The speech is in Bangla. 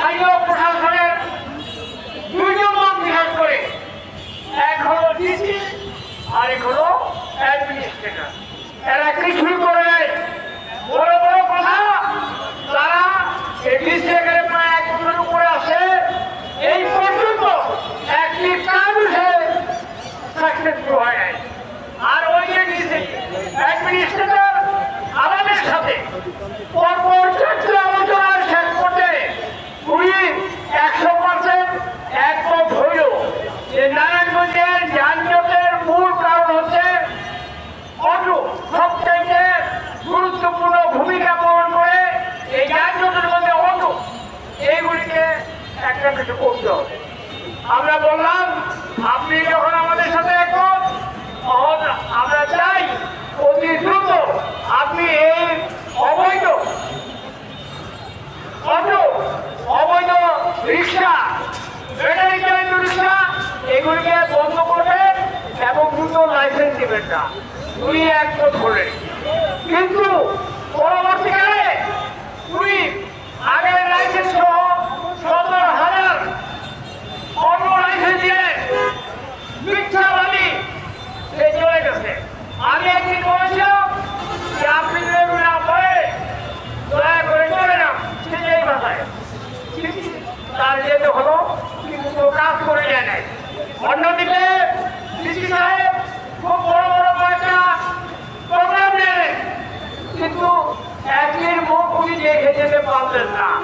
স্থানীয় প্রশাসনের দুইজন নাম বিহার করে। এক হলো ডিসি, আরেক হলো অ্যাডমিনিস্ট্রেটর। এরা কিছুই করে নাই। বড় কিছু করতে হবে। আমরা বললাম, আপনি যখন আমাদের সাথে একমত আমরা চাই অতি দ্রুত আপনি এই অবৈধ, অটো, অবৈধ রিক্সা, ব্যাটারি চালিত রিক্সা, এগুলিকে বন্ধ করবেন এবং দ্রুত লাইসেন্স দিবেন না। দুই এক ধরে। কিন্তু পরবর্তীকালে 真的